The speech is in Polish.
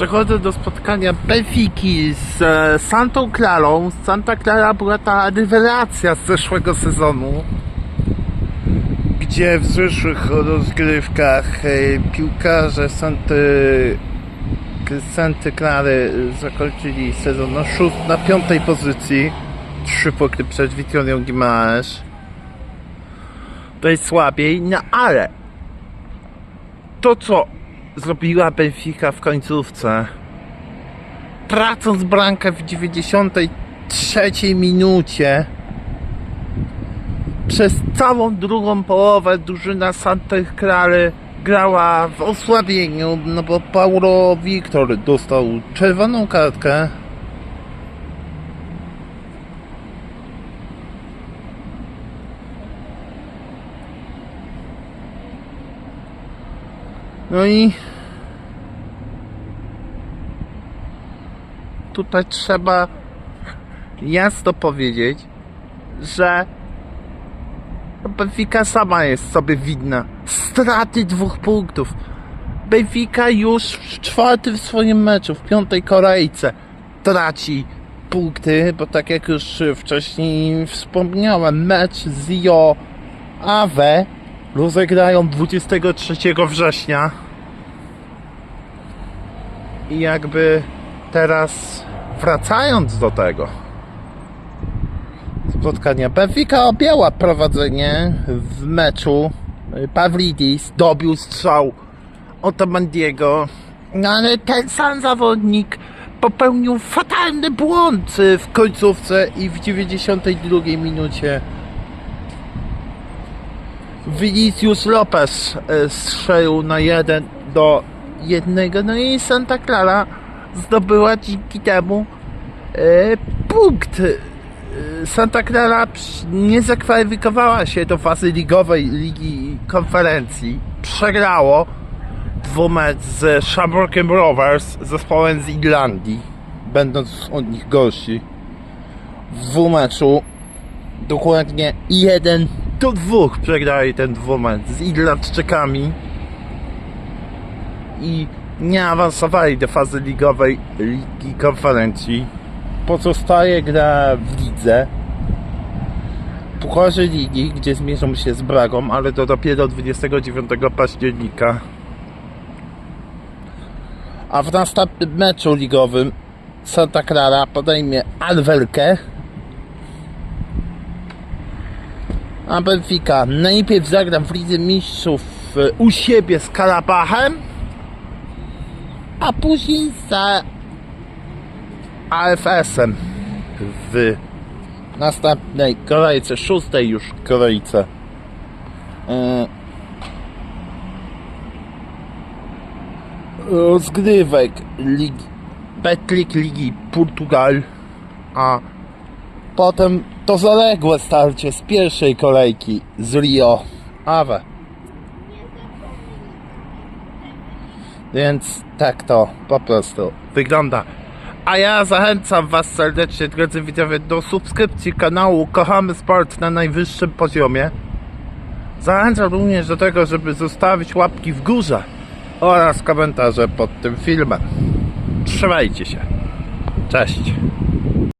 Przechodzę do spotkania Benfiki z e, Santą Clarą. Santa Clara była ta rewelacja z zeszłego sezonu, gdzie w zeszłych rozgrywkach e, piłkarze Santy, Santy Clary zakończyli sezon na, szóst, na piątej pozycji. Trzy punkty przed Vitorią Guimaraes. To jest słabiej, no ale to co zrobiła Benfica w końcówce. Tracąc bramkę w 93 minucie przez całą drugą połowę drużyna Santa Clary grała w osłabieniu, no bo Paulo Victor dostał czerwoną kartkę No i tutaj trzeba jasno powiedzieć, że Benfica sama jest sobie widna. Straty dwóch punktów. Benfica już w czwartym swoim meczu, w piątej Korejce traci punkty, bo tak jak już wcześniej wspomniałem, mecz z Rio Ave rozegrają 23 września i jakby teraz wracając do tego spotkania Benfica objęła prowadzenie w meczu. Pawlidis dobił strzał Otomandiego no ale ten sam zawodnik popełnił fatalny błąd w końcówce i w 92 minucie. Vinicius Lopez e, strzelił na 1 do 1. No i Santa Clara zdobyła dzięki temu e, punkt. E, Santa Clara nie zakwalifikowała się do fazy ligowej Ligi Konferencji. Przegrało dwumecz z Shamrockiem Rovers, zespołem z Irlandii, będąc od nich gorsi. W dwumeczu dokładnie 1 do 2 przegrali ten dwumecz z Irlandczykami i nie awansowali do fazy ligowej Ligi Konferencji. Pozostaje gra w lidze. Pucharze Ligi, gdzie zmierzą się z Bragą, ale to dopiero 29 października. A w następnym meczu ligowym Santa Clara podejmie Alwerkę a Benfica najpierw zagra w Lidze Mistrzów u siebie z Karabachem, a później za AFS-em w następnej kolejce, szóstej już kolejce. E, Rozgrywek Ligi, Betlik Ligi Portugal, a Potem to zaległe starcie z pierwszej kolejki z Rio Ave. Więc tak to po prostu wygląda. A ja zachęcam Was serdecznie, drodzy widzowie, do subskrypcji kanału Kochamy Sport na najwyższym poziomie. Zachęcam również do tego, żeby zostawić łapki w górze oraz komentarze pod tym filmem. Trzymajcie się. Cześć.